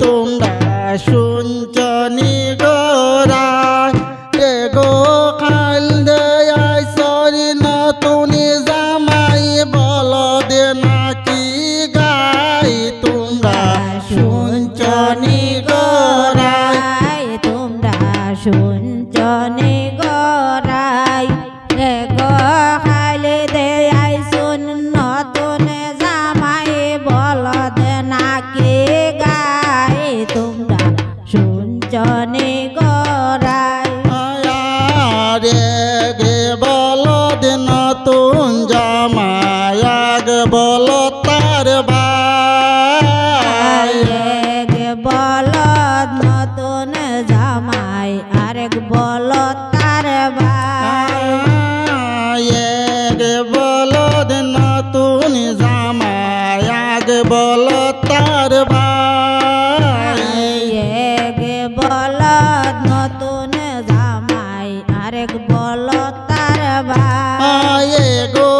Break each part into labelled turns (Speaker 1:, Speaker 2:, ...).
Speaker 1: তোমরা শুনছনি বল তার ভাই।
Speaker 2: এক বলদ নতুন জামাই আরেক বলদ তার ভাই।
Speaker 1: এক বলদ নতুন জামায়াগ বল তার ভাই।
Speaker 2: এক বলদ নতুন জামাই আরেক বলদ তার ভাই।
Speaker 1: গো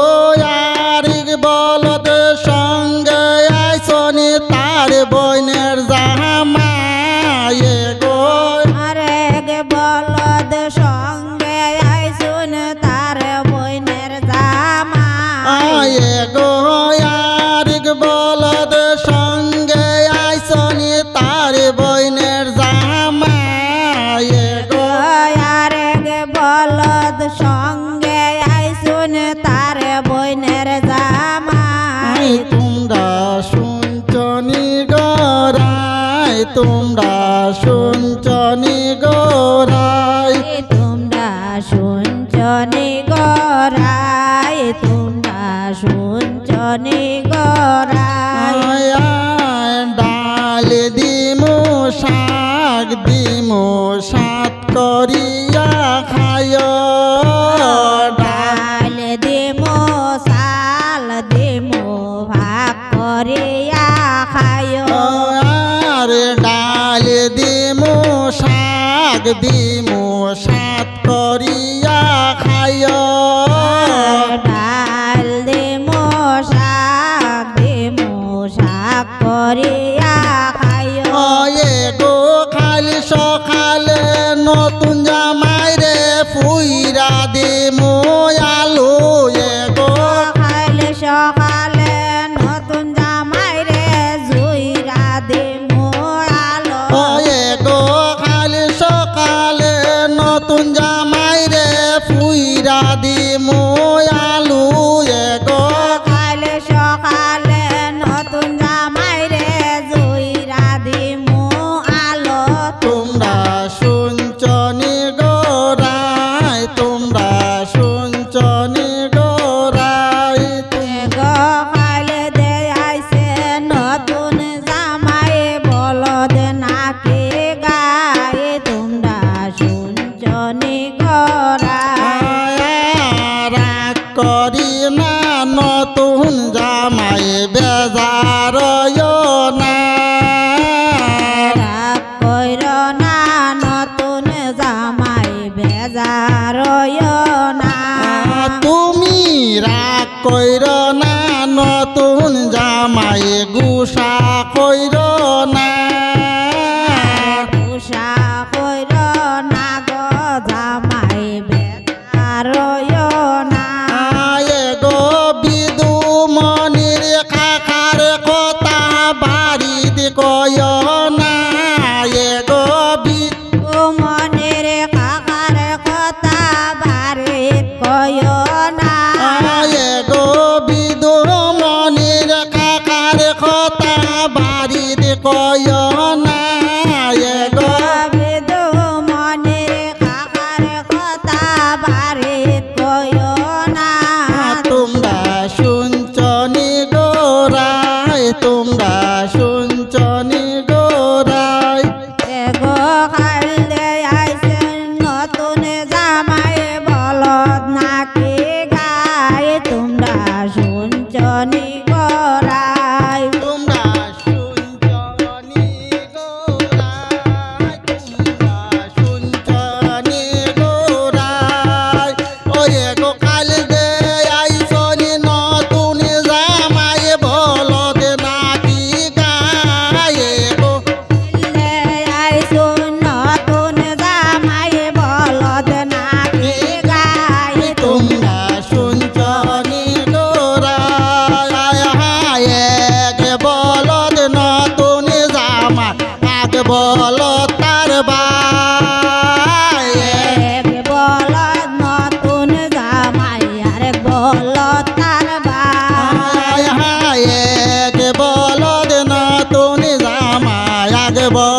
Speaker 1: বলদ সঙ্গে আইসনি তার বইনের জামায়ে গো
Speaker 2: বলদ
Speaker 1: তোমরা শুনছনি গরাই তোমরা শুনছনি গরাই
Speaker 2: তোমরা শুনছনি গরাই
Speaker 1: ডাল দিমু শাক দিমো সাত করিয়া
Speaker 2: দিমু
Speaker 1: সাত করিয়া খায়
Speaker 2: ডাল দিমো শাক দিমো শাক করিয়া খায়
Speaker 1: এ গো খালি সকালে নতুন শুনছনি রাগ করি না নতুন জামাই বেজার না।
Speaker 2: রাগ কইর না নতুন জামাই বেজার না।
Speaker 1: তুমি রাগ কইর না নতুন জামাই গুসা বাড়িত কয় না এ গো বিদু
Speaker 2: ও মনের কাকার কথা বারে কয় না।
Speaker 1: মনির কথা কয় না।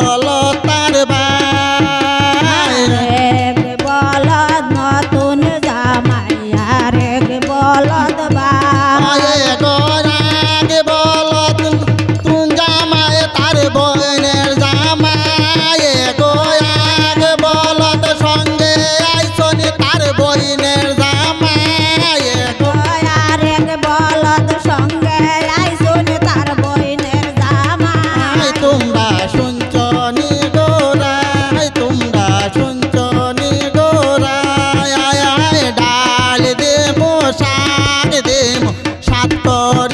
Speaker 1: সফলতা God.